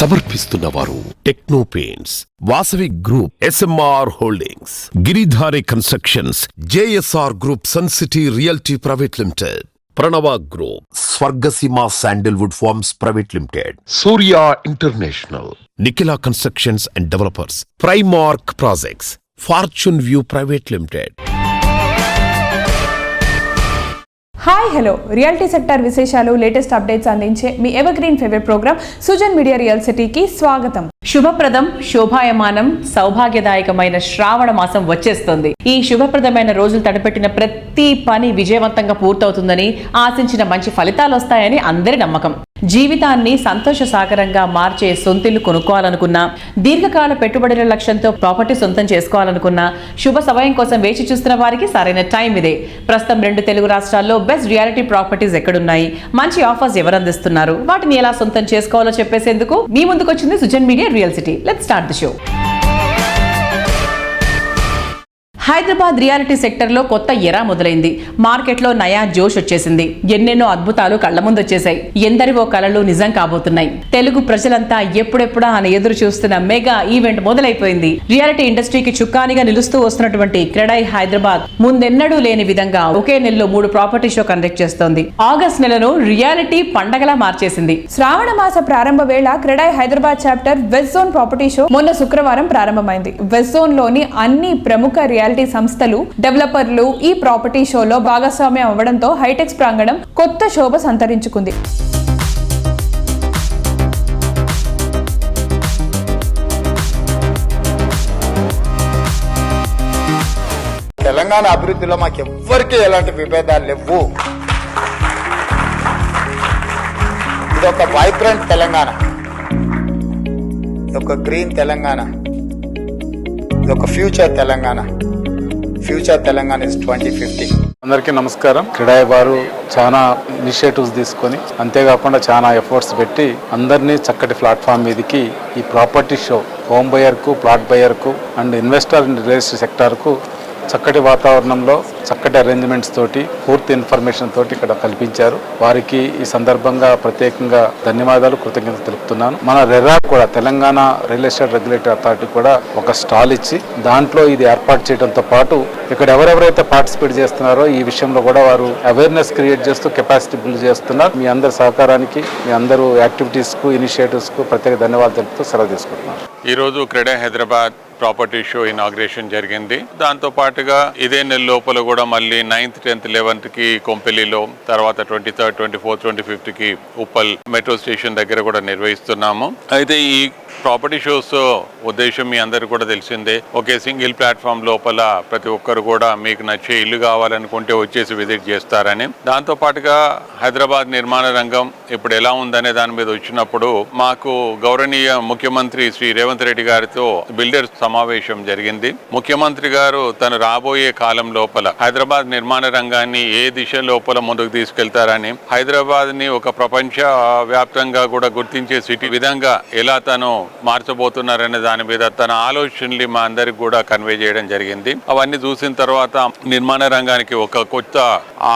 సమర్పిస్తున్న వారు Techno Paints Vasavi group SMR holdings Giridhari constructions JSR group Sun City realty private limited Pranava group Swargaseema sandalwood farms private limited Surya international Nikhila constructions and developers Primark projects Fortune View private limited hi hello reality sector విశేషాలు latest updates అందించే మీ evergreen favourite programme Sujan media real సిటీకి స్వాగతం. శుభప్రదం శోభాయమానం సౌభాగ్యదాయకమైన శ్రావణ మాసం వచ్చేస్తుంది. ఈ శుభప్రదమైన రోజులు తడపెట్టిన ప్రతి పని విజయవంతంగా పూర్తవుతుందని ఆశించిన మంచి ఫలితాలు వస్తాయని అందరి నమ్మకం. జీవితాన్ని సంతోష సాగరంగా మార్చే సొంతిల్లు కొనుక్కోవాలనుకున్నా దీర్ఘకాల పెట్టుబడుల లక్ష్యంతో ప్రాపర్టీ సొంతం చేసుకోవాలనుకున్నా శుభ సమయం కోసం వేచి చూస్తున్న వారికి సరైన టైం ఇదే. ప్రస్తుతం రెండు తెలుగు రాష్ట్రాల్లో బెస్ట్ రియాలిటీ ప్రాపర్టీస్ ఎక్కడున్నాయి? మంచి ఆఫర్స్ ఎవరు అందిస్తున్నారు? వాటిని ఎలా సొంతం చేసుకోవాలో చెప్పేసేందుకు మీ ముందుకు వచ్చింది Sujan media real city let start the show Hyderabad reality సెక్టర్లో కొత్త ఎరా మొదలైంది. మార్కెట్లో నయా జోష్ వచ్చేసింది. ఎన్నెన్నో అద్భుతాలు కళ్ళ ముందు వచ్చేసాయి ఎందరివో కళలు నిజం కాబోతున్నాయి. తెలుగు ప్రజలంతా ఎప్పుడెప్పుడా అని ఎదురు చూస్తున్న మెగా ఈవెంట్ మొదలైపోయింది. రియాలిటీ ఇండస్ట్రీకి చుక్కానిగా నిలుస్తూ వస్తున్నటువంటి క్రెడై హైదరాబాద్ ముందెన్నడూ లేని విధంగా ఒకే నెలలో మూడు ప్రాపర్టీ షో కండక్ట్ చేస్తోంది. ఆగస్ట్ నెలను రియాలిటీ పండగలా మార్చేసింది. శ్రావణ మాస ప్రారంభ వేళ CREDAI Hyderabad chapter west zone property show మొన్న శుక్రవారం ప్రారంభమైంది. వెస్ట్ జోన్లోని అన్ని ప్రముఖ రియాలిటీ సంస్థలు డెవలపర్లు ఈ ప్రాపర్టీ షోలో భాగస్వామ్యం అవ్వడంతో హైటెక్స్ ప్రాంగణం కొత్త శోభ సంతరించుకుంది. తెలంగాణ అభివృద్ధిలో మాకు ఎవ్వరికి ఎలాంటి విభేదాలు లేవు. ఇది ఒక వైబ్రెంట్ తెలంగాణ. ఇది ఒక గ్రీన్ తెలంగాణ. ఇది ఒక future Telangana. Future Telangana is twenty fifty అందరికీ నమస్కారం. క్రీడాయి వారు చాలా ఇనిషియేటివ్స్ తీసుకొని అంతేకాకుండా చాలా ఎఫర్ట్స్ పెట్టి అందరినీ చక్కటి ప్లాట్ఫామ్ మీదకి ఈ ప్రాపర్టీ షో హోమ్ బయర్కు plot బయర్కు and investor and real estate సెక్టార్కు చక్కటి వాతావరణంలో చక్కటి అరేంజ్మెంట్స్ తోటి పూర్తి ఇన్ఫర్మేషన్ తోటి ఇక్కడ కల్పించారు. వారికి ఈ సందర్భంగా ప్రత్యేకంగా ధన్యవాదాలు కృతజ్ఞతలు తెలుపుతున్నాను. మన రెరా కూడా Telangana real estate regulatory authority కూడా ఒక స్టాల్ ఇచ్చి దాంట్లో ఇది ఏర్పాటు చేయడంతో పాటు ఇక్కడ ఎవరెవరైతే పార్టిసిపేట్ చేస్తున్నారో ఈ విషయంలో కూడా వారు అవేర్నెస్ క్రియేట్ చేస్తూ కెపాసిటీ బిల్డ్ చేస్తున్నారు. మీ అందరి సహకారానికి మీ అందరూ యాక్టివిటీస్కు ఇనిషియేటివ్స్కు ప్రత్యేక ధన్యవాదాలు తెలుపుతూ సెలవు తీసుకుంటున్నాను. ఈరోజు క్రీడా హైదరాబాద్ ప్రాపర్టీ షో ఇనాగ్రేషన్ జరిగింది. దాంతో పాటుగా ఇదే నెల లోపల కూడా మళ్ళీ నైన్త్ టెన్త్ లెవెన్త్కి కొంపెల్లిలో తర్వాత twenty third twenty fourth twenty ఫిఫ్త్కి Uppal metro station దగ్గర కూడా నిర్వహిస్తున్నాము. అయితే ఈ ప్రాపర్టీ షోస్ ఉద్దేశం మీ అందరికీ కూడా తెలిసిందే. ఒకే సింగిల్ ప్లాట్ఫామ్ లోపల ప్రతి ఒక్కరు కూడా మీకు నచ్చే ఇల్లు కావాలనుకుంటే వచ్చేసి విజిట్ చేస్తారని. దాంతో పాటుగా హైదరాబాద్ నిర్మాణ రంగం ఇప్పుడు ఎలా ఉందనే దాని మీద వచ్చినప్పుడు మాకు గౌరవనీయ ముఖ్యమంత్రి శ్రీ రేవంత్ రెడ్డి గారితో బిల్డర్స్ సమావేశం జరిగింది. ముఖ్యమంత్రి గారు తను రాబోయే కాలం లోపల హైదరాబాద్ నిర్మాణ రంగాన్ని ఏ దిశ లోపల ముందుకు తీసుకెళ్తారని హైదరాబాద్ని ఒక ప్రపంచ వ్యాప్తంగా కూడా గుర్తించే సిటీ విధంగా ఎలా తను మార్చబోతున్నారనే దాని మీద తన ఆలోచనలు మా అందరికి కూడా కన్వే చేయడం జరిగింది. అవన్నీ చూసిన తర్వాత నిర్మాణ రంగానికి ఒక కొత్త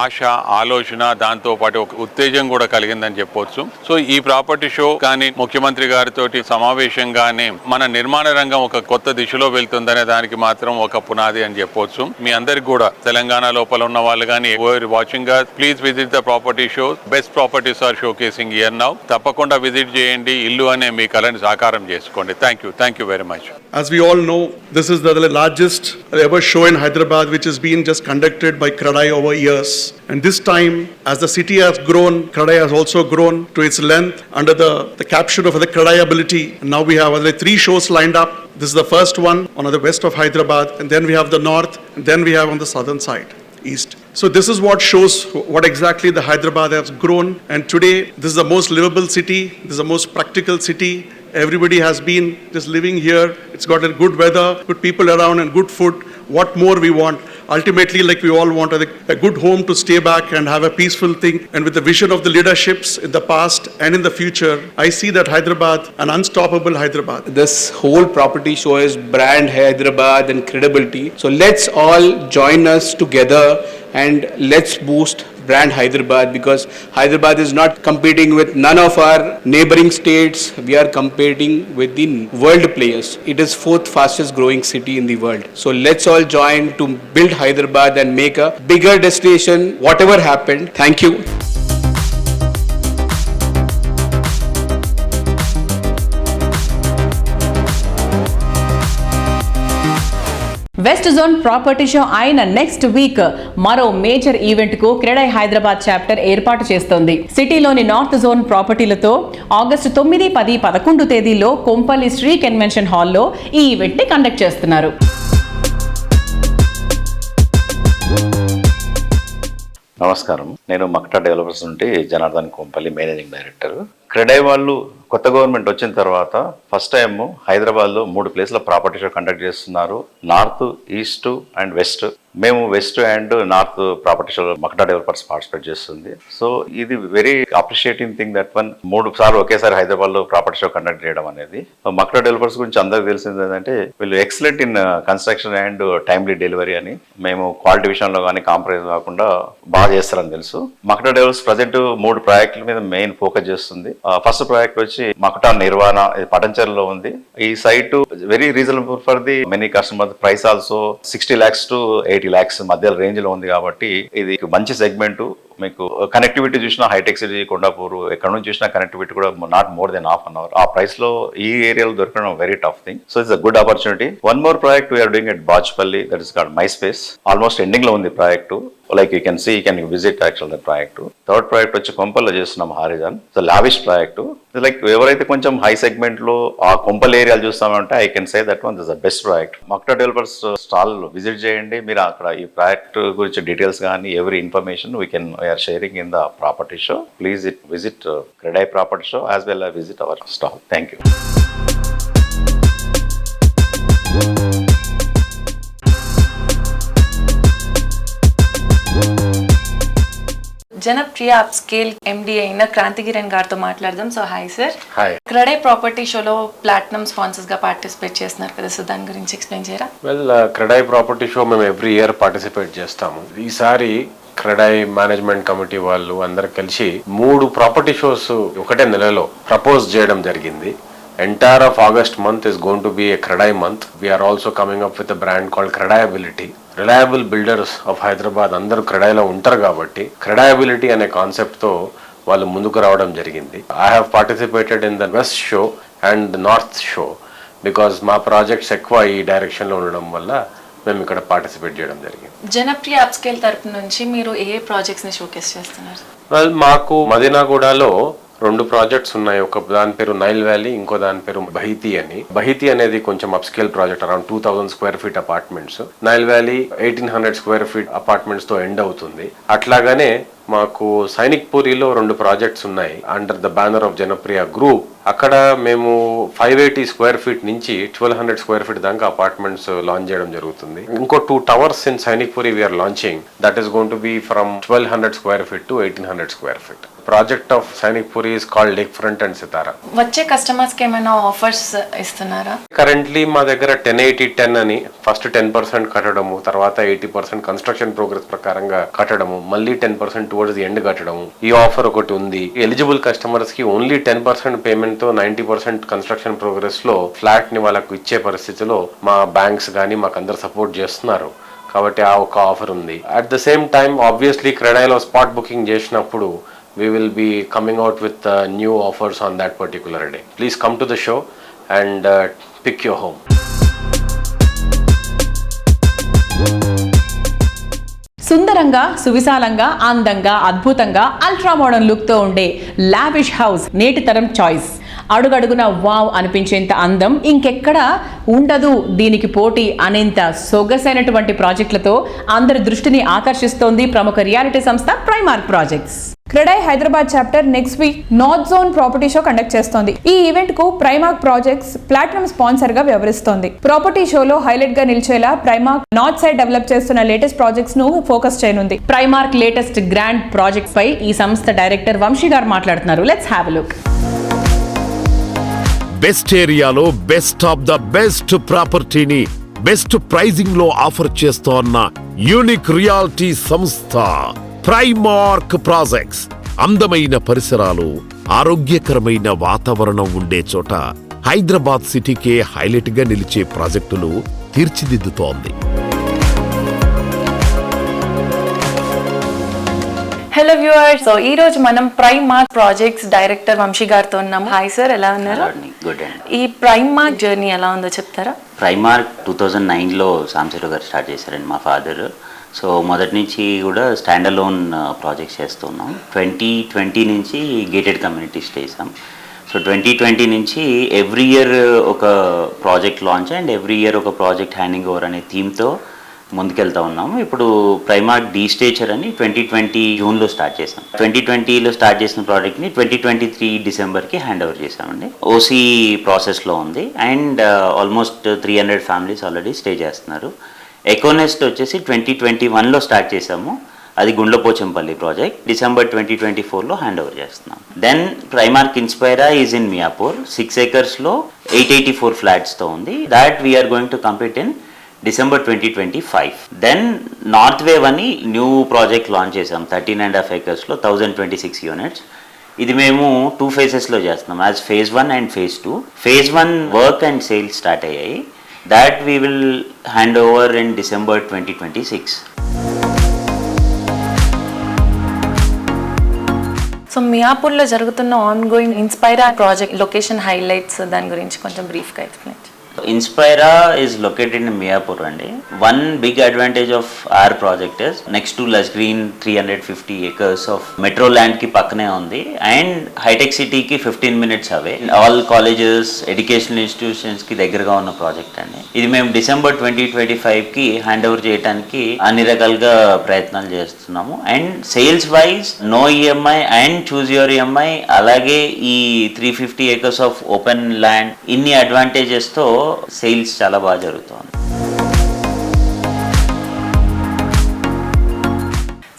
ఆశ ఆలోచన దాంతో పాటు ఒక ఉత్తేజం కూడా కలిగిందని చెప్పొచ్చు. సో ఈ ప్రాపర్టీ షో కానీ ముఖ్యమంత్రి గారితో సమావేశం కానీ మన నిర్మాణ రంగం ఒక కొత్త దిశలో వెళ్తుందనే దానికి మాత్రం ఒక పునాది అని చెప్పొచ్చు. మీ అందరికి కూడా తెలంగాణ లోపల ఉన్న వాళ్ళు కానీ watching please visit the property show best properties are showcasing here now తప్పకుండా విజిట్ చేయండి. ఇల్లు అనే మీ కళని సాకారం చేసుకోండి thank you thank you very much As we all know, this is the largest ever show in Hyderabad, which has been just conducted by Kradai over years. And this time, as the city has grown, Kradai has also grown to its length under the, the caption of the Kradai ability. And now we have uh, three shows lined up. This is the first one on the west of Hyderabad, and then we have the north, and then we have on the southern side. East. So this is what shows what exactly the Hyderabad has grown. And today, this is the most livable city. This is the most practical city. Everybody has been just living here. It's got a good weather, good people around, and good food. What more we want? Ultimately, like we all want a, good home to stay back and have a peaceful thing. And with the vision of the leaderships in the past and in the future, I see that Hyderabad, an unstoppable Hyderabad. This whole property show is brand Hyderabad and credibility. So let's all join us together and let's boost brand Hyderabad because Hyderabad is not competing with none of our neighboring states. We are competing with the world players. It is fourth fastest growing city in the world. So let's all join to build Hyderabad and make a bigger destination. Whatever happened, thank you. West zone property show అయిన next week మరో major ఈవెంట్కు CREDAI Hyderabad chapter ఏర్పాటు చేస్తోంది. సిటీలోని north zone ప్రాపర్టీలతో August తొమ్మిది పది పదకొండు తేదీలో కొంపల్లి శ్రీ కన్వెన్షన్ హాల్లో ఈ ఈవెంట్ని కండక్ట్ చేస్తున్నారు. నమస్కారం. నేను మక్టా డెవలపర్స్ నుండి జనార్దన్ కొంపల్లి మేనేజింగ్ డైరెక్టర్. క్రెడై వాళ్ళు కొత్త గవర్నమెంట్ వచ్చిన తర్వాత ఫస్ట్ టైం హైదరాబాద్లో మూడు ప్లేస్ల ప్రాపర్టీ షో కండక్ట్ చేస్తున్నారు. North east and west. మేము west and north property show Makta developers participate చేస్తుంది. సో ఇది very appreciating thing that one మూడు సార్లు ఒకేసారి హైదరాబాద్లో ప్రాపర్టీ షో కండక్ట్ చేయడం అనేది. మక్టా డెవలపర్స్ గురించి అందరికీ తెలిసింది ఏంటంటే వీళ్ళు excellent in construction and timely delivery అని మేము క్వాలిటీ విషయంలో కానీ కాంప్రమైజ్ కాకుండా బాగా చేస్తారని తెలుసు. మక్టా డెవలప్స్ ప్రజెంట్ మూడు ప్రాజెక్టుల మీద మెయిన్ ఫోకస్ చేస్తుంది. ఫస్ట్ ప్రాజెక్ట్ వచ్చి మకటా నిర్వాణ ఇది పటంచెరులో ఉంది. ఈ site very reasonable for the many customer price also sixty lakhs to eighty lakhs మధ్య రేంజ్లో ఉంది కాబట్టి ఇది మంచి సెగ్మెంట్ మీకు కనెక్టివిటీ చూసినా హైటెక్ సిటీ కొండాపూర్ ఎక్కడ నుంచి చూసినా కనెక్టివిటీ కూడా not more than half an hour ఆ ప్రైస్లో ఈ ఏరియాలో దొరకడం very tough thing so it's a good opportunity one more project we are doing at Bachupally that is called My Space almost ఎండింగ్లో ఉంది project like you can see you can visit actual the project third project వచ్చి కొంపల్లో చేస్తున్నాం Horizon so lavish project like ఎవరైతే కొంచెం high సెగ్మెంట్లో ఆ కొంపల్ ఏరియాలు చూస్తామంటే I can say that one this the best project Makta developers stall visit చేయండి. మీరు అక్కడ ఈ ప్రాజెక్ట్ గురించి డీటెయిల్స్ కానీ every information we can we are sharing in the property show please it visit CREDAI property show as well visit our stall thank you Janapriya upscale MD అయిన క్రాంతికిరణ్ గారితో మాట్లాడదాం. So hi sir CREDAI property షోలో platinum స్పాన్సర్స్గా participate చేస్తున్నారు కదా so దాని గురించి explain చేయరా? వెల్ క్రెడై ప్రాపర్టీ షో మేము ఎవ్రీ ఇయర్ పార్టిసిపేట్ చేస్తాము. ఈసారి క్రెడై మేనేజ్మెంట్ కమిటీ వాళ్ళు అందరు కలిసి మూడు ప్రాపర్టీ షోస్ ఒకటే నెలలో ప్రపోజ్ చేయడం జరిగింది. Entire of August month is going to be a CREDAI month we are also coming up with brand called credibility reliable builders of Hyderabad అందరూ క్రెడైలో ఉంటారు కాబట్టి క్రెడయబిలిటీ అనే కాన్సెప్ట్తో వాళ్ళు ముందుకు రావడం జరిగింది. I have participated in the west show and north show because మా ప్రాజెక్ట్స్ ఎక్కువ ఈ డైరెక్షన్లో ఉండడం వల్ల మేము ఇక్కడ పార్టిసిపేట్ చేయడం జరిగింది. జనప్రియ అప్ స్కేల్ తరపు నుంచి మీరు ఏ ప్రాజెక్ట్స్ని షోకేస్ చేస్తున్నారు? వెల్ మాకు మదీనాగూడలో రెండు ప్రాజెక్ట్స్ ఉన్నాయి. ఒక దాని పేరు నైల్ వ్యాలీ ఇంకో దాని పేరు బహితి అని. బహితి అనేది కొంచెం upscale project around two thousand square feet apartments Nile Valley eighteen hundred square feet అపార్ట్మెంట్స్తో end అవుతుంది. అట్లాగానే మాకు సైనిక్ పూరిలో రెండు ప్రాజెక్ట్స్ ఉన్నాయి. Under the banner of Janapriya group అక్కడ మేము ఫైవ్ ఎయిటీ స్క్వేర్ ఫీట్ నుంచి ట్వెల్వ్ హండ్రెడ్ స్క్వేర్ ఫీట్ దాకా అపార్ట్మెంట్స్ లాంచ్ చేయడం జరుగుతుంది. ఇంకో two towers in Sainik Puri we are launching that is going to be from twelve hundred square feet to eighteen hundred square feet project of Sainik Puri is called Lakefront and Sitara వచ్చే కస్టమర్స్కి ఏమైనా offers ఇస్తున్నారా? Currently మా దగ్గర ten eighty ten అని first ten percent కట్టడము తర్వాత eighty percent construction progress ప్రకారంగా కట్టడము మళ్ళీ ten percent towards the end కట్టడము. ఈ ఆఫర్ ఒకటి ఉంది. ఎలిజిబుల్ కస్టమర్స్కి ఓన్లీ టెన్ పర్సెంట్ పేమెంట్తో నైన్టీ పర్సెంట్ కన్స్ట్రక్షన్ ప్రోగ్రెస్లో ఫ్లాట్ని వాళ్ళకు ఇచ్చే పరిస్థితిలో మా బ్యాంక్స్ కానీ మాకు అందరు సపోర్ట్ చేస్తున్నారు. కాబట్టి ఆ ఒక ఆఫర్ ఉంది. At the same time obviously క్రెడైలో spot booking చేసినప్పుడు we will be coming out with uh, new offers on that particular day. Please come to the show and uh, pick your home. సుందరంగా సువిశాలంగా అందంగా అద్భుతంగా ultra modern లుక్తో ఉండే lavish house నేటి తరం choice అడుగడుగున wow అనిపించేంత అందం. ఇంకెక్కడ ఉండదు దీనికి పోటీ అనేంత సొగసైనటువంటి ప్రాజెక్టులతో అందరి దృష్టిని ఆకర్షిస్తోంది ప్రముఖ రియాలిటీ సంస్థ Primark projects CREDAI Hyderabad chapter next week north zone property show conduct చేస్తోంది. ఈ ఈవెంట్కు ప్రైమాక్ ప్రాజెక్ట్స్ ప్లాటినం స్పాన్సర్గా వ్యవహరిస్తోంది. ప్రాపర్టీ షోలో హైలైట్గా నిలిచేలా ప్రైమాక్ నార్త్ సైడ్ డెవలప్ చేస్తున్న లేటెస్ట్ ప్రాజెక్ట్స్ను ఫోకస్ చేయనుంది. ప్రైమార్క్ లేటెస్ట్ గ్రాండ్ ప్రాజెక్ట్స్ పై ఈ సంస్థ డైరెక్టర్ వంశీ గారు మాట్లాడుతున్నారు. లెట్స్ హ్యావ్ లుక్ బెస్ట్ ఏరియాలో బెస్ట్ ఆఫ్ ద బెస్ట్ ప్రాపర్టీని బెస్ట్ ప్రైజింగ్లో ఆఫర్ చేస్తోన్న యూనిక్ రియాలిటీ సంస్థ ప్రైమార్క్ ప్రాజెక్ట్స్. అందమైన పరిసరాలు ఆరోగ్యకరమైన వాతావరణం ఉండే చోట హైదరాబాద్ సిటీకే హైలైట్గా నిలిచే ప్రాజెక్టులు తీర్చిదిద్దుతోంది. హలో వ్యూవర్స్ సో ఈ రోజు మనం Primark projects director Vamsi గారితో ఉన్నాము. హాయ్ సార్ ఎలా ఉన్నారు? గుడ్ అండి ఈ ప్రైమ్ మార్క్ జర్నీ ఎలా ఉందో చెప్తారా? ప్రైమార్క్ టూ థౌజండ్ నైన్లో సాంసరావు గారు స్టార్ట్ చేశారండి మా ఫాదర్ సో మొదటి నుంచి కూడా స్టాండ్ అలోన్ ప్రాజెక్ట్స్ చేస్తున్నాం. ట్వంటీ ట్వంటీ నుంచి గేటెడ్ కమ్యూనిటీస్ చేసాం సో ట్వంటీ ట్వంటీ నుంచి ఎవ్రీ ఇయర్ ఒక project launch and every year ఒక ప్రాజెక్ట్ హ్యాండింగ్ ఓవర్ అనే థీమ్తో ముందుకెళ్తా ఉన్నాము. ఇప్పుడు ప్రైమార్క్ డీ స్టేచర్ అని ట్వంటీ ట్వంటీ జూన్లో స్టార్ట్ చేసాం ట్వంటీ ట్వంటీలో స్టార్ట్ చేసిన ప్రాజెక్ట్ని ట్వంటీ ట్వంటీ త్రీ డిసెంబర్కి హ్యాండ్ ఓవర్ చేసామండి ఓసీ ప్రాసెస్లో ఉంది. And almost three hundred families already stay చేస్తున్నారు. ఎకోనెస్ట్ వచ్చేసి ట్వంటీ ట్వంటీ వన్లో స్టార్ట్ చేసాము అది Gundlapochampally project December twenty twenty ఫోర్లో హ్యాండ్ ఓవర్ చేస్తున్నాం. Then Primark Inspira is in Miyapur six ఏకర్స్లో eight eighty four ఫ్లాట్స్తో ఉంది. That we're going to complete in December twenty twenty five then north wave అని new project launch చేసాం thirteen and half ఏకర్స్లో thousand twenty six units ఇది మేము two ఫేజెస్లో చేస్తున్నాం as phase one and phase two phase one work and sales start అయ్యాయి. That we will hand over in December twenty twenty six so మియాపూర్లో జరుగుతున్న on going Inspira project location highlights దాని గురించి కొంచెం బ్రీఫ్గా explain Inspira is located in Miyapur అండి one big advantage of our project is next to lush green three hundred fifty acres of metro ల్యాండ్కి పక్కనే ఉంది and hitech సిటీకి fifteen minutes away all colleges educational ఇన్స్టిట్యూషన్స్కి దగ్గరగా ఉన్న project అండి. ఇది మేము డిసెంబర్ ట్వంటీ ట్వంటీ ఫైవ్కి హ్యాండ్ ఓవర్ చేయడానికి అన్ని రకాలుగా ప్రయత్నాలు చేస్తున్నాము. And sales wise no EMI and choose your EMI అలాగే ఈ three fifty acres of open land ఇన్ని అడ్వాంటేజెస్తో సేల్స్ చాలా బాగా జరుగుతుంది.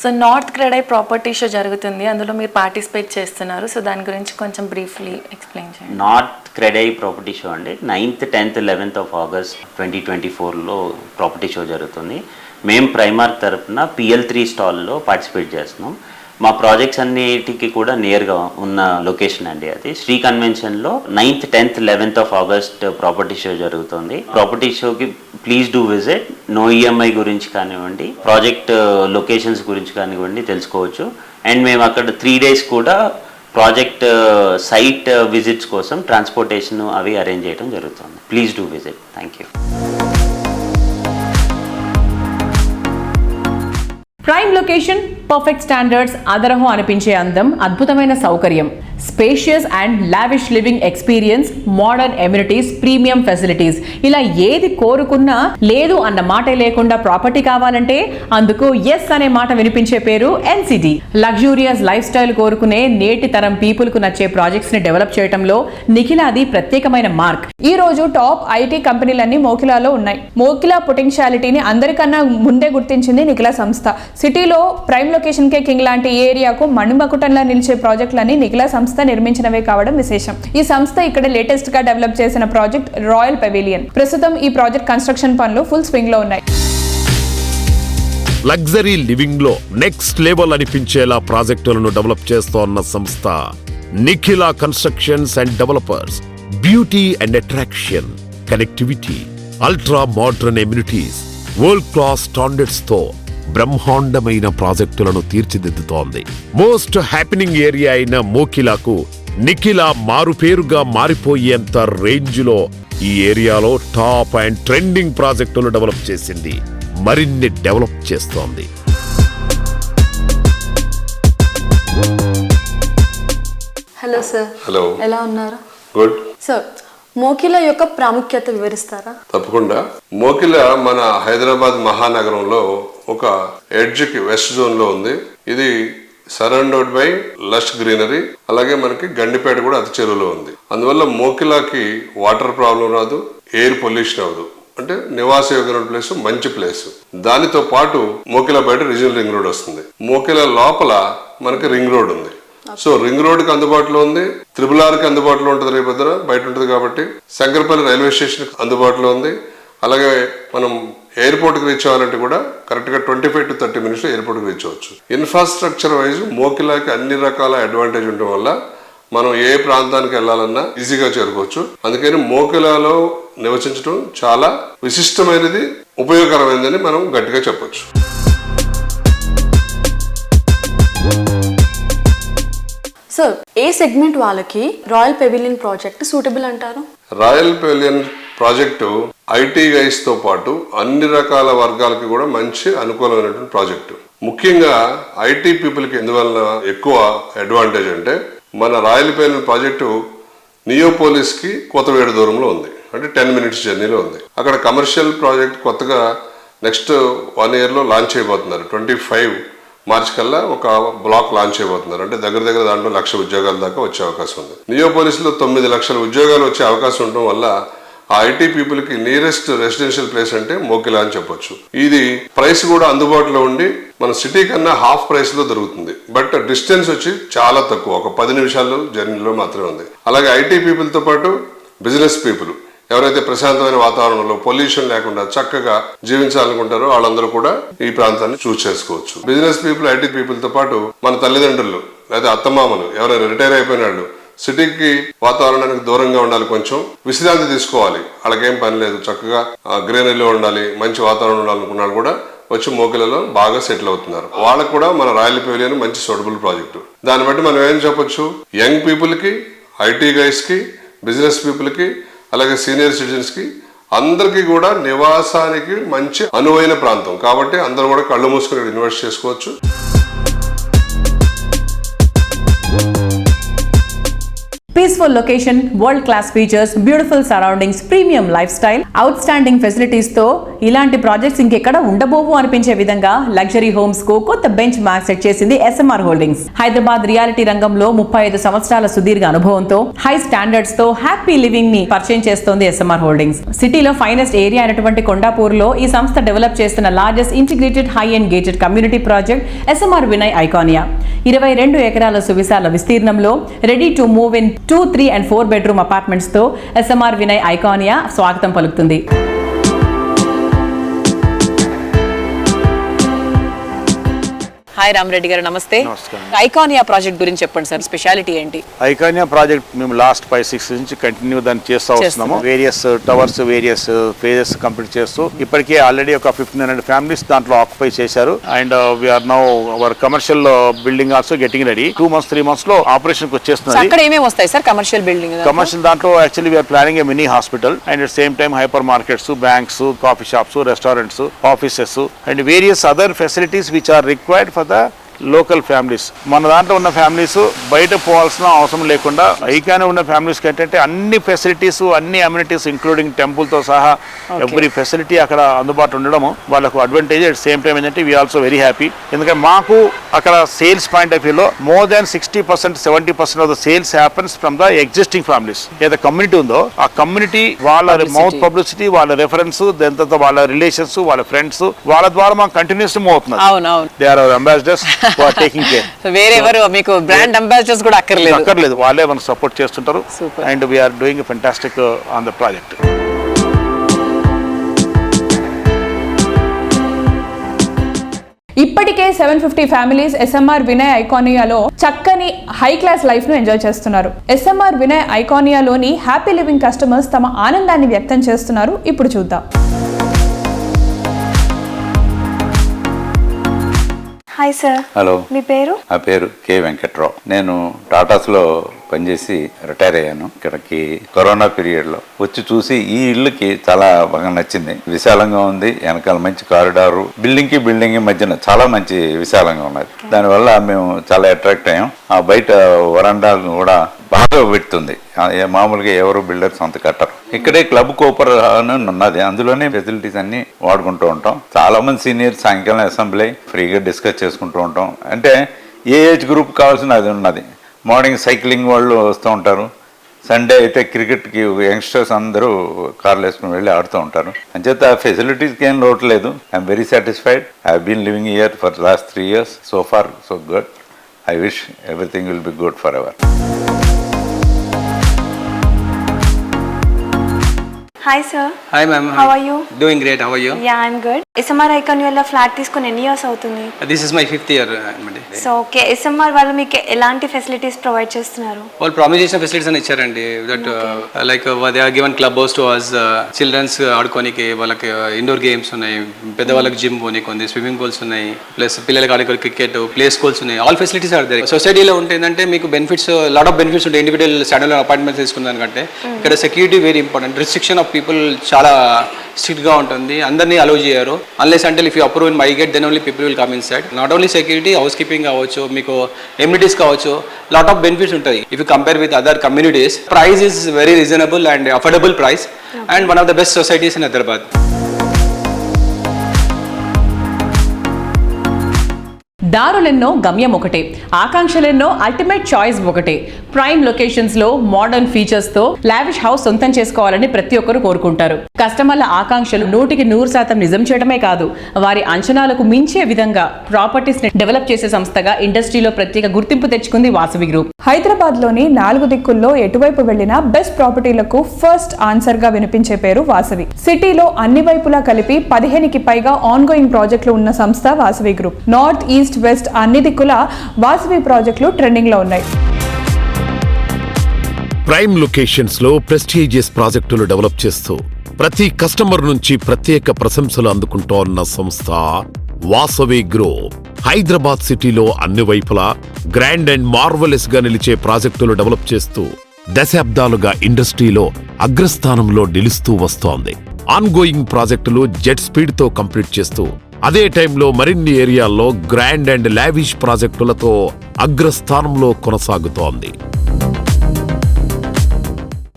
So north CREDAI property show జరుగుతుంది. అందులో మీరు పార్టిసిపేట్ చేస్తున్నారు. సో దాని గురించి కొంచెం బ్రీఫ్లీ ఎక్స్ప్లెయిన్ చేయండి. నార్త్ క్రెడై ప్రాపర్టీ షో అండి. Ninth tenth eleventh of August twenty twenty ఫోర్లో ప్రాపర్టీ షో జరుగుతుంది. మేము ప్రైమార్క్ తరపున పిఎల్ త్రీ స్టాల్లో పార్టిసిపేట్ చేస్తున్నాం. మా ప్రాజెక్ట్స్ అన్నిటికీ కూడా నియర్గా ఉన్న లొకేషన్ అండి అది. Shri కన్వెన్షన్లో ninth tenth eleventh of August property show జరుగుతుంది. ప్రాపర్టీ షోకి please do visit. No EMI గురించి కానివ్వండి ప్రాజెక్ట్ లొకేషన్స్ గురించి కానివ్వండి తెలుసుకోవచ్చు. అండ్ మేము అక్కడ త్రీ డేస్ కూడా ప్రాజెక్ట్ సైట్ విజిట్స్ కోసం ట్రాన్స్పోర్టేషన్ అవి అరేంజ్ చేయడం జరుగుతుంది. Please do visit. Thank you. Prime location perfect standards అదరహం అనిపించే అందం అద్భుతమైన సౌకర్యం. Spacious and lavish living experience modern amenities premium facilities ఇలా ఏది కోరుకున్నా లేదు అన్న మాటే లేకుండా ప్రాపర్టీ కావాలంటే అందుకు ఎస్ అనే మాట వినిపించే పేరు ఎన్సిటీ లగ్జూరియస్ లైఫ్ స్టైల్ కోరుకునే నేటి తరం పీపుల్కు నచ్చే ప్రాజెక్ట్స్ని డెవలప్ చేయడంలో నిఖిలాది ప్రత్యేకమైన మార్క్. ఈ రోజు టాప్ ఐటీ కంపెనీలన్నీ మోకిలాలో ఉన్నాయి. మోకిలా పొటెన్షియాలిటీని అందరికన్నా ముందే గుర్తించింది నిఖిలా సంస్థ. సిటీలో ప్రైమ్ లొకేషన్ కే కింగ్ లాంటి ఏరియాకు మణిమకుటంలా నిలిచే ప్రాజెక్టులన్నీ నిఖిలా సంస్థ నిర్మించినవే కావడం విశేషం. ఈ సంస్థ ఇక్కడ లేటెస్ట్గా డెవలప్ చేసిన ప్రాజెక్ట్ రాయల్ పెవిలియన్ ప్రస్తుతం ఈ ప్రాజెక్ట్ కన్స్ట్రక్షన్ పనులు ఫుల్ స్వింగ్లో ఉన్నాయి. లగ్జరీ లివింగ్లో నెక్స్ట్ లెవెల్ అనిపించేలా ప్రాజెక్టులను డెవలప్ చేస్తోన్న సంస్థ Nikhila constructions and developers beauty and attraction connectivity ultra modern amenities world class స్టాండర్డ్స్తో బ్రహ్మాండమైన ప్రాజెక్టులను తీర్చిదిద్దుతోంది. మోస్ట్ హ్యాపెనింగ్ ఏరియా అయిన మోకిలాకు నిఖిలా మారుపేరుగా మారిపోయేంత రేంజ్లో ఈ ఏరియాలో టాప్ అండ్ ట్రెండింగ్ ప్రాజెక్టులు డెవలప్ చేసింది. మరిన్ని డెవలప్ చేస్తోంది. Hello sir. హలో. ఎలా ఉన్నారు? గుడ్. సార్ మోకిల యొక్క ప్రాముఖ్యత వివరిస్తారా? తప్పకుండా. మోకిల మన హైదరాబాద్ మహానగరంలో ఒక ఎడ్జ్కి వెస్ట్ జోన్లో ఉంది. ఇది సరౌండెడ్ బై లష్ గ్రీనరీ అలాగే మనకి గండిపేట కూడా అతి చెరువులో ఉంది. అందువల్ల మోకిలాకి వాటర్ ప్రాబ్లం రాదు ఎయిర్ పొల్యూషన్ అవ్వదు. అంటే నివాస యోగ్యమైన ప్లేస్ మంచి ప్లేస్. దానితో పాటు మోకిలా బయట రీజనల్ రింగ్ రోడ్ వస్తుంది. మోకిలా లోపల మనకి రింగ్ రోడ్ ఉంది. సో రింగ్ రోడ్కి అందుబాటులో ఉంది. త్రిబుల్ ఆర్కి అందుబాటులో ఉంటుంది రేపొద్దున బయట ఉంటుంది కాబట్టి. శంకరపల్లి రైల్వే స్టేషన్ అందుబాటులో ఉంది. అలాగే మనం ఎయిర్పోర్ట్కి రీచ్ అవ్వాలంటే కూడా కరెక్ట్గా ట్వంటీ ఫైవ్ టు థర్టీ మినిట్స్లో ఎయిర్పోర్ట్కి రీచ్ అవ్వచ్చు ఇన్ఫ్రాస్ట్రక్చర్ వైజ్ మోకిలాకి అన్ని రకాల అడ్వాంటేజ్ ఉండడం వల్ల మనం ఏ ప్రాంతానికి వెళ్ళాలన్నా ఈజీగా చేరుకోవచ్చు. అందుకని మోకిలాలో నివసించడం చాలా విశిష్టమైనది ఉపయోగకరమైనదని మనం గట్టిగా చెప్పొచ్చు. సార్ ఏ సెగ్మెంట్ వాళ్ళకి రాయల్ పెవిలియన్ ప్రాజెక్ట్ సూటబుల్ అంటారు? రాయల్ పెవిలియన్ ప్రాజెక్టు ఐటీ గైస్తో పాటు అన్ని రకాల వర్గాలకి కూడా మంచి అనుకూలమైనటువంటి ప్రాజెక్టు ముఖ్యంగా ఐటీ పీపుల్కి ఎందువల్ల ఎక్కువ అడ్వాంటేజ్ అంటే మన రాయల్ ప్రాజెక్టు నియోపోలిస్కి కొత్తవేడు దూరంలో ఉంది. అంటే టెన్ మినిట్స్ జర్నీలో ఉంది. అక్కడ కమర్షియల్ ప్రాజెక్ట్ కొత్తగా నెక్స్ట్ వన్ ఇయర్లో లాంచ్ చేయబోతున్నారు. ట్వంటీ ఫైవ్ మార్చ్ కల్లా ఒక బ్లాక్ లాంచ్ చేయబోతున్నారు. అంటే దగ్గర దగ్గర దాంట్లో లక్ష ఉద్యోగాల దాకా వచ్చే అవకాశం ఉంది. నియోపోలిస్లో తొమ్మిది లక్షల ఉద్యోగాలు వచ్చే అవకాశం ఉండడం వల్ల ఆ ఐటీ పీపుల్కి నియరెస్ట్ రెసిడెన్షియల్ ప్లేస్ అంటే మోకిలా అని చెప్పొచ్చు. ఇది ప్రైస్ కూడా అందుబాటులో ఉండి మన సిటీ కన్నా హాఫ్ ప్రైస్లో దొరుకుతుంది. బట్ డిస్టెన్స్ వచ్చి చాలా తక్కువ. ఒక పది నిమిషాలు జర్నీలో మాత్రమే ఉంది. అలాగే ఐటీ పీపుల్తో పాటు బిజినెస్ పీపుల్ ఎవరైతే ప్రశాంతమైన వాతావరణంలో పొల్యూషన్ లేకుండా చక్కగా జీవించాలనుకుంటారో వాళ్ళందరూ కూడా ఈ ప్రాంతాన్ని చూస్ చేసుకోవచ్చు. బిజినెస్ పీపుల్ ఐటీ పీపుల్తో పాటు మన తల్లిదండ్రులు లేదా అత్తమామలు ఎవరైనా రిటైర్ అయిపోయిన వాళ్ళు సిటీకి వాతావరణానికి దూరంగా ఉండాలి కొంచెం. విశ్రాంతి తీసుకోవాలి. వాళ్ళకేం పని లేదు. చక్కగా గ్రీనరీలో ఉండాలి. మంచి వాతావరణం ఉండాలనుకున్నాడు కూడా వచ్చి మోకిలలో బాగా సెటిల్ అవుతున్నారు. వాళ్ళకు కూడా మన రాయల్ పెవిలియన్ మంచి సూటబుల్ ప్రాజెక్టు. దాన్ని బట్టి మనం ఏం చెప్పొచ్చు? యంగ్ పీపుల్కి ఐటీ గైస్కి బిజినెస్ పీపుల్కి అలాగే సీనియర్ సిటిజన్స్కి అందరికీ కూడా నివాసానికి మంచి అనువైన ప్రాంతం. కాబట్టి అందరూ కూడా కళ్ళు మూసుకుని ఇన్వెస్ట్ చేసుకోవచ్చు. Peaceful location world class features beautiful surroundings premium lifestyle outstanding ఫెసిలిటీస్తో ఇలాంటి ప్రాజెక్ట్స్ ఇంకెక్కడ ఉండబోవు అనిపించే విధంగా లగ్జరీ హోమ్స్కు కొత్త బెంచ్ మార్క్ సెట్ చేసింది ఎస్ఎంఆర్ హోల్డింగ్స్ హైదరాబాద్ రియాలిటీ రంగంలో ముప్పై ఐదు సంవత్సరాల సుదీర్ఘ అనుభవంతో హై స్టాండర్డ్స్తో హ్యాపీ లివింగ్ని పరిచయం చేస్తోంది ఎస్ఎంఆర్ హోల్డింగ్స్ సిటీలో ఫైనెస్ట్ ఏరియా అయినటువంటి కొండాపూర్లో ఈ సంస్థ డెవలప్ చేస్తున్న largest integrated high and gated community project SMR Vinay Iconia ఇరవై రెండు ఎకరాల సువిశాల విస్తీర్ణంలో ready to move in two three and four bedroom అపార్ట్మెంట్స్తో SMR Vinay Iconia స్వాగతం పలుకుతుంది. హాయ్ రామరెడ్డి గారు నమస్తే. ఐకానియా ప్రాజెక్ట్ గురించి చెప్పండి సార్ స్పెషాలిటీ ఏంటి? ఐకానియా ప్రాజెక్ట్ మేము లాస్ట్ ఫైవ్ సిక్స్ నుంచి కంటిన్యూ దాన్ని చేస్తూ వస్తున్నాము. Various towers various phases complete చేస్తూ ఇప్పటికే ఆల్రెడీ ఒక ఫిఫ్టీన్ హండ్రెడ్ ఫ్యామిలీస్ దాంట్లో ఆక్యుపై చేశారు. And we're now our commercial building also getting ready two months three మంత్స్లో ఆపరేషన్ సో వచ్చేస్తున్నది. అక్కడ ఏమేమి వస్తాయి సార్ కమర్షియల్ బిల్డింగ్ కమర్షియల్ దాంట్లో actually we're planning a mini hospital and at same time hyper markets banks coffee shops restaurants offices and various other facilities which are required for the local families. మన దాంట్లో ఉన్న families బయట పోవాల్సిన అవసరం లేకుండా ఐకానే ఉన్న families ఏంటంటే అన్ని ఫెసిలిటీస్ అన్ని అమ్యూనిటీస్ ఇంక్లూడింగ్ టెంపుల్తో సహా ఎవ్రీ ఫెసిలిటీ అక్కడ అందుబాటులో ఉండడము వాళ్ళకు అడ్వాంటేజ్ అట్ సేమ్ టైం ఏంటంటే వీ ఆల్సో వెరీ హ్యాపీ ఎందుకంటే మాకు అక్కడ సేల్స్ పాయింట్ ఆఫ్ వ్యూలో more than sixty percent seventy percent of the sales happens from the existing families ఏదైతే కమ్యూనిటీ ఉందో ఆ కమ్యూనిటీ వాళ్ళ మౌత్ పబ్లిసిటీ వాళ్ళ రెఫరెన్స్ దాని తర్వాత వాళ్ళ రిలేషన్స్ వాళ్ళ ఫ్రెండ్స్ వాళ్ళ ద్వారా మాకు కంటిన్యూస్ మూవ్ అవునవును. They are our ambassadors taking care వేరే ఎవరు మీకు బ్రాండ్ అంబాసిడర్స్ కూడా అక్కర్లేదు. అక్కర్లేదు. వాళ్ళే మనకు సపోర్ట్ చేస్తుంటారు. And we're doing fantastic on the project ఇప్పటికే seven fifty families SMR Vinay ఐకానియాలో చక్కని హై క్లాస్ లైఫ్ను ఎంజాయ్ చేస్తున్నారు. ఎస్ఎంఆర్ వినయ్ ఐకానియాలోని హ్యాపీ లివింగ్ కస్టమర్స్ తమ ఆనందాన్ని వ్యక్తం చేస్తున్నారు. ఇప్పుడు చూద్దాం. హాయ్ సార్ హలో మీ పేరు? నా పేరు కె వెంకట్రావు. నేను టాటాస్లో పనిచేసి రిటైర్ అయ్యాను. ఇక్కడికి కరోనా పీరియడ్లో వచ్చి చూసి ఈ ఇల్లుకి చాలా బాగా నచ్చింది. విశాలంగా ఉంది వెనకాల మంచి కారిడారు బిల్డింగ్కి బిల్డింగ్ మధ్యన చాలా మంచి విశాలంగా ఉన్నది. దానివల్ల మేము చాలా అట్రాక్ట్ అయ్యాం. ఆ బయట వరండా కూడా బాగా పెడుతుంది. మామూలుగా ఎవరు బిల్డర్స్ అంత కట్టరు. ఇక్కడే క్లబ్ కోపర్ అని ఉన్నది. అందులోనే ఫెసిలిటీస్ అన్ని వాడుకుంటూ ఉంటాం. చాలా మంది సీనియర్ సాయంకాలం అసెంబ్లీ ఫ్రీగా డిస్కస్ చేసుకుంటూ ఉంటాం. అంటే ఏ ఏజ్ గ్రూప్ కావాల్సిన అది ఉన్నది. మార్నింగ్ సైక్లింగ్ వాళ్ళు వస్తూ ఉంటారు. సండే అయితే క్రికెట్కి యంగ్స్టర్స్ అందరూ కార్లు వేసుకుని వెళ్ళి ఆడుతూ ఉంటారు. అంచేత ఫెసిలిటీస్కి ఏం లోట్లేదు I'm very satisfied. I been living here for last three years. So far so good. I wish everything will be good forever. Hi sir hi ma'am How are you? Doing great how are you yeah I'm good SMR icon వల్ల flat తీసుకుని ఎన్ని years అవుతుంది? This is my fifth year అండి so okay SMR వాళ్ళు మీకు ఎలాంటి facilities provide చేస్తున్నారు? వాళ్ళు ప్రామిస్ చేసిన ఫెసిలిటీస్ అని ఇచ్చారండి. Uh, that like they are given clubhouse to us childrens uh, ఆడుకోనికి వాళ్ళకి ఇండోర్ గేమ్స్ ఉన్నాయి. పెద్దవాళ్ళకి జిమ్ పోనీకి ఉంది స్విమ్మింగ్ పూల్స్ ఉన్నాయి. ప్లస్ పిల్లలకి ఆడుకో క్రికెట్ ప్లే స్కూల్స్ ఉన్నాయి. ఆల్ ఫెసిలిటీస్ ఆర్ దేర్ సొసైటీలో ఉంటే ఏంటంటే మీకు బెనిఫిట్స్ లాట్ ఆఫ్ బెనిఫిట్స్ ఉంటాయి. ఇండివిజువల్ స్టాండర్డ్ అపాయింట్మెంట్ తీసుకున్న దానికంటే ఇక్కడ security very important restriction of people చాలా స్ట్రిక్ట్గా ఉంటుంది. అందరినీ అలౌ చేయరు. అన్లెస్ అంటే if you approve in my get then only people will come inside not only security housekeeping కావచ్చు మీకు ఎమ్యూనిటీస్ కావచ్చు లాట్ ఆఫ్ బెనిఫిట్స్ ఉంటాయి. If you compare with other communities price is very reasonable and affordable price and one of the best societies in Hyderabad దారులెన్నో గమ్యం ఒకటే ఆకాంక్షలెన్నో ultimate choice ఒకటే. Prime లొకేషన్స్లో modern ఫీచర్స్తో లావిష్ హౌస్ సొంతం చేసుకోవాలని ప్రతి ఒక్కరు కోరుకుంటారు. కస్టమర్ల ఆకాంక్షలు నూటికి నూరు శాతం నిజం చేయడమే కాదు వారి అంచనాలకు మించే విధంగా ప్రాపర్టీస్ని డెవలప్ చేసే సంస్థగా ఇండస్ట్రీలో ప్రత్యేక గుర్తింపు తెచ్చుకుంది వాసవి గ్రూప్ హైదరాబాద్లోని నాలుగు దిక్కుల్లో ఎటువైపు వెళ్ళినా బెస్ట్ ప్రాపర్టీలకు ఫస్ట్ ఆన్సర్గా వినిపించే పేరు వాసవి. సిటీలో అన్ని వైపులా కలిపి పదిహేనుకి పైగా ఆన్ గోయింగ్ ప్రాజెక్టులు ఉన్న సంస్థ Vasavi group north east west అన్ని దిక్కులా వాసవి ప్రాజెక్టులు ట్రెండింగ్లో ఉన్నాయి. ప్రైమ్ లొకేషన్స్లో ప్రెస్టీజియస్ ప్రాజెక్టులు డెవలప్ చేస్తూ ప్రతి కస్టమర్ నుంచి ప్రత్యేక ప్రశంసలు అందుకుంటోన్న సంస్థ వాసవి గ్రూప్ హైదరాబాద్ సిటీలో అన్ని వైపులా గ్రాండ్ అండ్ మార్వలెస్గా నిలిచే ప్రాజెక్టులు డెవలప్ చేస్తూ దశాబ్దాలుగా ఇండస్ట్రీలో అగ్రస్థానంలో నిలుస్తూ వస్తోంది. ఆన్గోయింగ్ ప్రాజెక్టులు జెట్ స్పీడ్తో కంప్లీట్ చేస్తూ అదే టైంలో మరిన్ని ఏరియాల్లో గ్రాండ్ అండ్ లావిష్ ప్రాజెక్టులతో అగ్రస్థానంలో కొనసాగుతోంది.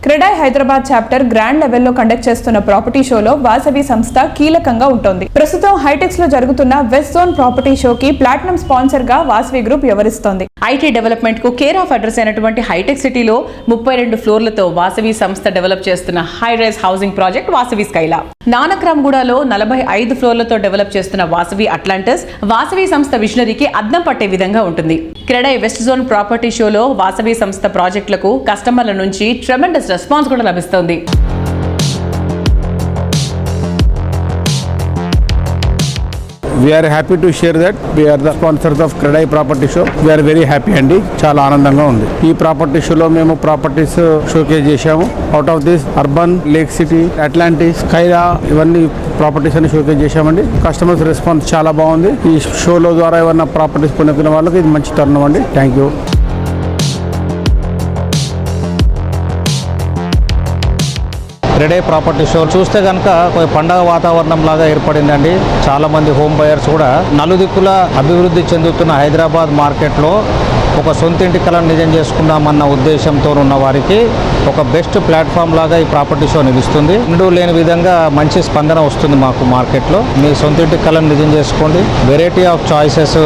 క్రెడాయ్ హైదరాబాద్ చాప్టర్ గ్రాండ్ లెవెల్లో కండక్ట్ చేస్తున్న ప్రాపర్టీ షోలో వాసవి సంస్థ కీలకంగా ఉంటుంది. ప్రస్తుతం హైటెక్స్లో జరుగుతున్న వెస్ట్ జోన్ ప్రాపర్టీ షోకి ప్లాటినం స్పాన్సర్గా వాసవి గ్రూప్ వ్యవహరిస్తోంది. ఐటీ డెవలప్మెంట్కు కేర్ ఆఫ్ అడ్రస్ అయినటువంటి హైటెక్ సిటీలో ముప్పై రెండు ఫ్లోర్లతో వాసవి సంస్థ డెవలప్ చేస్తున్న high rise housing project Vasavi Skyla. నానక్రామ్గూడలో నలభై ఐదు ఫ్లోర్లతో డెవలప్ చేస్తున్న వాసవి అట్లాంటస్ వాసవి సంస్థ విజనరీకి అద్దం పట్టే విధంగా ఉంటుంది. క్రెడై వెస్ట్ జోన్ ప్రాపర్టీ షోలో వాసవి సంస్థ ప్రాజెక్టులకు కస్టమర్ల నుంచి ట్రెమెండస్ రెస్పాన్స్ కూడా లభిస్తోంది. We're happy to share that we're the sponsors of CREDAI property show we're very happy అండి చాలా ఆనందంగా ఉంది. ఈ ప్రాపర్టీ షోలో మేము ప్రాపర్టీస్ షోకేస్ చేశాము. Out of this urban lake city Atlantis Kaira ఇవన్నీ ప్రాపర్టీస్ అని షోకేస్ చేశామండి. కస్టమర్స్ రెస్పాన్స్ చాలా బాగుంది. ఈ షోలో ద్వారా ఏమన్నా ప్రాపర్టీస్ కొనుక్కునే వాళ్ళకి ఇది మంచి తరుణం అండి. థ్యాంక్ యూ రెడే ప్రాపర్టీ షో. చూస్తే కనుక పండగ వాతావరణం లాగా ఏర్పడిందండి. చాలా మంది హోమ్ బయర్స్ కూడా నలుదిక్కుల అభివృద్ధి చెందుతున్న హైదరాబాద్ మార్కెట్లో ఒక సొంత ఇంటి నిజం చేసుకుందామన్న ఉద్దేశంతో ఉన్న వారికి ఒక బెస్ట్ ప్లాట్ఫామ్ లాగా ఈ ప్రాపర్టీ షో నిలుస్తుంది. ఎన్నడూ లేని విధంగా మంచి స్పందన వస్తుంది మాకు మార్కెట్లో. మీ సొంత ఇంటి కళను నిజం చేసుకోండి. వెరైటీ ఆఫ్ చాయిసెస్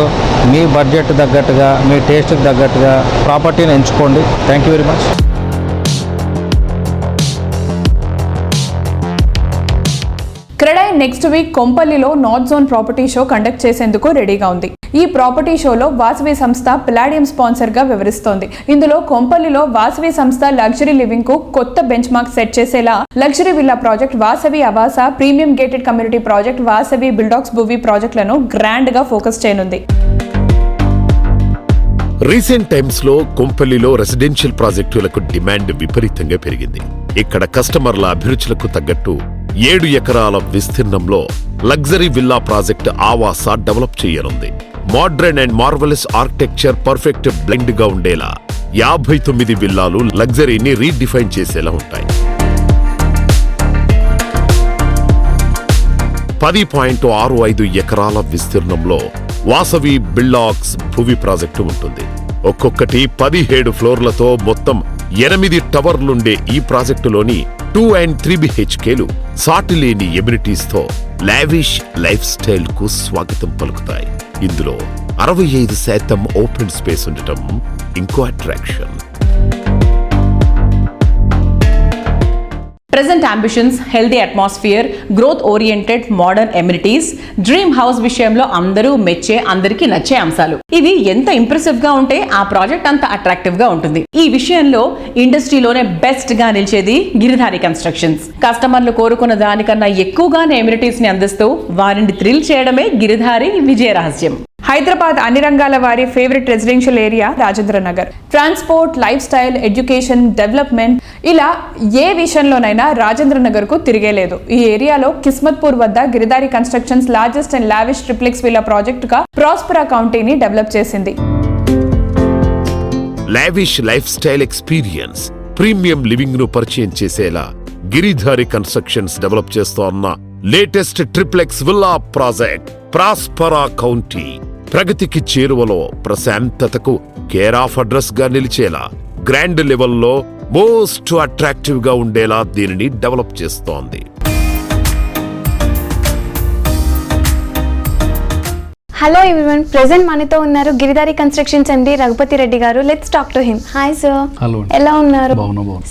మీ బడ్జెట్ తగ్గట్టుగా మీ టేస్ట్కి తగ్గట్టుగా ప్రాపర్టీని ఎంచుకోండి. Thank you very much next week కొంపల్లిలో north zone property show conduct చేసేందుకు రెడీగా ఉంది. ఈ ప్రాపర్టీ షోలో వాసవి సంస్థ ప్లాడియం స్పాన్సర్గా వివరిస్తోంది. ఇందులో కొంపల్లిలో వాసవి సంస్థ లగ్జరీ లివింగ్కు కొత్త బెంచ్ మార్క్ సెట్ చేసేలా luxury villa project Vasavi Avasa premium gated community project Vasavi Buildax Bhuvi ప్రాజెక్టులను గ్రాండ్గా ఫోకస్ చేయనుంది. రీసెంట్ టైమ్స్లో కొంపల్లిలో రెసిడెన్షియల్ ప్రాజెక్టులకు డిమాండ్ విపరీతంగా పెరిగింది. ఇక్కడ కస్టమర్ల అభిరుచులకు తగ్గట్టు ఏడు ఎకరాల విస్తీర్ణంలో luxury villa project Aavasa develop చేయనుంది. Modern and marvellous architecture perfect బ్లెండ్గా ఉండేలా యాభై తొమ్మిది విల్లాలు లగ్జరీని రీడిఫైన్ చేసేలా ఉంటాయి. పది పాయింట్ ఆరు ఐదు ఎకరాల విస్తీర్ణంలో వాసవి బిల్లాక్స్ భూవి ప్రాజెక్టు ఉంటుంది. ఒక్కొక్కటి పదిహేడు ఫ్లోర్లతో మొత్తం ఎనిమిది టవర్లుండే ఈ ప్రాజెక్టులోని టూ అండ్ త్రీ బిహెచ్కేలు సాటిలేని ఎమ్యూనిటీస్ లావిష్ లైఫ్ స్టైల్కు స్వాగతం పలుకుతాయి. ఇందులో అరవై ఐదు శాతం ఓపెన్ స్పేస్ ఉండటం ఇంకో attraction. Present ambitions healthy atmosphere growth oriented modern amenities dream house విషయంలో అందరూ మెచ్చే అందరికీ నచ్చే అంశాలు. ఇవి ఎంత ఇంప్రెసివ్గా ఉంటే ఆ ప్రాజెక్ట్ అంత అట్రాక్టివ్గా ఉంటుంది. ఈ విషయంలో ఇండస్ట్రీలోనే బెస్ట్గా నిలిచేది గిరిధారి కన్స్ట్రక్షన్స్ కస్టమర్లు కోరుకున్న దానికన్నా ఎక్కువగానే ఎమ్యూనిటీస్ని అందిస్తూ వారిని థ్రిల్ చేయడమే గిరిధారి విజయ రహస్యం. హైదరాబాద్ అన్ని రంగాల వారి favourite residential area Rajendra Nagar transport lifestyle education development ఇలా ఏ విషయంలోనైనా రాజేంద్ర నగర్కు తిరిగేలేదు ఈ ఏరియాలో కిస్మత్పూర్ వద్ద Giridhari constructions largest and lavish triplex villa ప్రాజెక్టుగా ప్రాస్పరా కౌంటీని డెవలప్ చేసింది. Lavish life style experience premium లివింగ్ను పరిచయం చేసేలా గిరిధారి కన్స్ట్రక్షన్స్ డెవలప్ చేస్తోన్న latest triplex villa project Prospera county ప్రగతికి చేరువలో ప్రశాంతతకు కేర్ ఆఫ్ అడ్రస్గా నిలిచేలా గ్రాండ్ లెవెల్లో మోస్ట్ అట్రాక్టివ్గా ఉండేలా దీనిని డెవలప్ చేస్తోంది. హలో ఎవ్రీవన్ ప్రెసెంట్ మనతో ఉన్నారు Giridhari constructions MD Raghupathi Reddy garu. Let's talk to him hi sir hello ఎలా ఉన్నారు?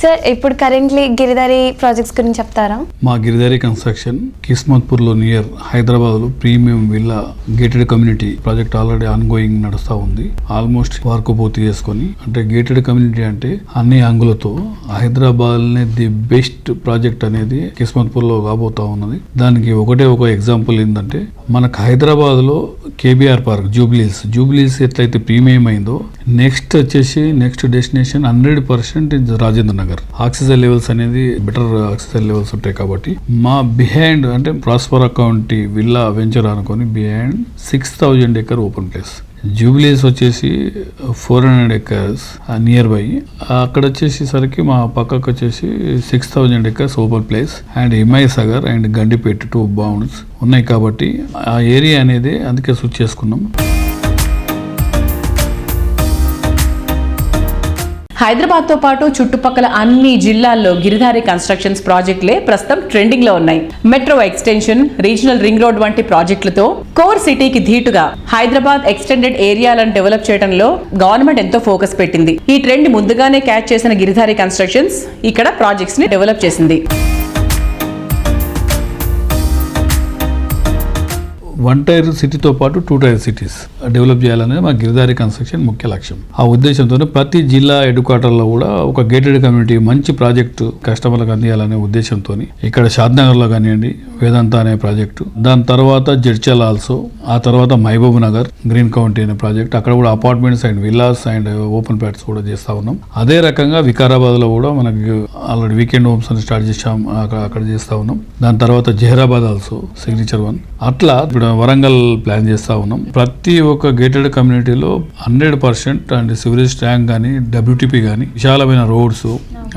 సార్ ఇప్పుడు కరెంట్లీ గిరిదారి ప్రాజెక్ట్స్ గురించి చెప్తారా? మా గిరిదారి కన్స్ట్రక్షన్ కిస్మత్పూర్లో నియర్ హైదరాబాద్లో premium villa gated community project already ongoing నడుస్తా ఉంది. ఆల్మోస్ట్ వర్క్ పూర్తి చేసుకొని అంటే గేటెడ్ కమ్యూనిటీ అంటే అన్ని అంగులతో హైదరాబాద్ ది బెస్ట్ ప్రాజెక్ట్ అనేది కిస్మత్పూర్లో కాబోతా ఉన్నది. దానికి ఒకటే ఒక ఎగ్జాంపుల్ ఏంటంటే మనకు హైదరాబాద్లో కేబీఆర్ పార్క్ జూబ్లీస్ జూబ్లీస్ ఎట్లయితే ప్రీమియం అయిందో నెక్స్ట్ వచ్చేసి next destination hundred percent Rajendra Nagar. Oxygen levels అనేది బెటర్ ఆక్సిజన్ లెవెల్స్ ఉంటాయి కాబట్టి మా బిహైండ్ అంటే ప్రాస్పర్ అకౌంట్ విల్లా వెంచర్ అనుకొని behind six thousand acre open place జూబ్లీస్ వచ్చేసి four hundred acres nearby అక్కడ వచ్చేసేసరికి మా పక్కకు వచ్చేసి six thousand acres open place and Himayat Sagar and Gandipet two bounds ఉన్నాయి కాబట్టి ఆ ఏరియా అనేది అందుకే స్విచ్ చేసుకున్నాం. హైదరాబాద్తో పాటు చుట్టుపక్కల అన్ని జిల్లాల్లో గిరిధారి కన్స్ట్రక్షన్స్ ప్రాజెక్టులే ప్రస్తుతం ట్రెండింగ్లో ఉన్నాయి. Metro extension regional ring road వంటి ప్రాజెక్టులతో కోర్ సిటీకి ధీటుగా హైదరాబాద్ ఎక్స్టెండెడ్ ఏరియాలను డెవలప్ చేయడంలో గవర్నమెంట్ ఎంతో ఫోకస్ పెట్టింది. ఈ ట్రెండ్ ముందుగానే క్యాచ్ చేసిన గిరిధారి కన్స్ట్రక్షన్స్ ఇక్కడ ప్రాజెక్ట్స్ని డెవలప్ చేసింది. వన్ టైర్ సిటీతో పాటు టూ టైర్ సిటీస్ డెవలప్ చేయాలనేది మా గిరిదారి కన్స్ట్రక్షన్ ముఖ్య లక్ష్యం. ఆ ఉద్దేశంతోనే ప్రతి జిల్లా హెడ్ క్వార్టర్లో కూడా ఒక గేటెడ్ కమ్యూనిటీ మంచి ప్రాజెక్టు కస్టమర్లకు అందియాలనే ఉద్దేశంతో ఇక్కడ షాద్నగర్లో కానివ్వండి వేదాంత అనే ప్రాజెక్టు దాని తర్వాత జడ్చల్ ఆల్సో ఆ తర్వాత మహబూబ్ నగర్ గ్రీన్ కౌంటీ అనే ప్రాజెక్ట్ అక్కడ కూడా apartments and villas and open plots కూడా చేస్తా ఉన్నాం. అదే రకంగా వికారాబాద్లో కూడా మనకి ఆల్రెడీ వీకెండ్ హోమ్స్ అని స్టార్ట్ చేసాం అక్కడ అక్కడ చేస్తా ఉన్నాం. దాని తర్వాత జహీరాబాద్ ఆల్సో సిగ్నేచర్ వన్ అట్లా ఇప్పుడు వరంగల్ ప్లాన్ చేస్తూ ఉన్నాం. ప్రతి ఒక్క గేటెడ్ కమ్యూనిటీలో hundred percent and sewerage tank కానీ డబ్ల్యూటీపీ కానీ విశాలమైన రోడ్స్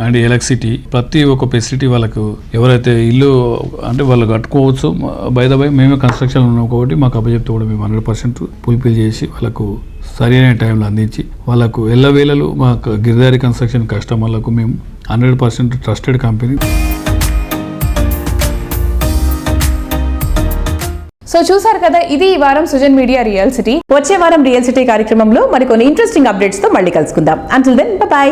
అండ్ ఎలక్ట్రిసిటీ ప్రతి ఒక్క ఫెసిలిటీ వాళ్ళకు ఎవరైతే ఇల్లు అంటే వాళ్ళు కట్టుకోవచ్చు. బై ద బై మేమే కన్స్ట్రక్షన్ ఉన్నాం కాబట్టి మాకు అప్పచెప్తే కూడా మేము హండ్రెడ్ పర్సెంట్ ఫుల్ఫిల్ చేసి వాళ్ళకు సరైన టైంలో అందించి వాళ్ళకు ఎల్లవేళలు మాకు గిరిదారి కన్స్ట్రక్షన్ కస్టమర్లకు మేము hundred percent trusted company so చూసారు కదా ఇది ఈ వారం సుజన్ మీడియా రియల్ సిటీ. వచ్చే వారం రియల్ సిటీ కార్యక్రమంలో మరికొన్ని ఇంట్రెస్టింగ్ అప్డేట్స్తో మళ్ళీ కలుసుకుందాం. Until then bye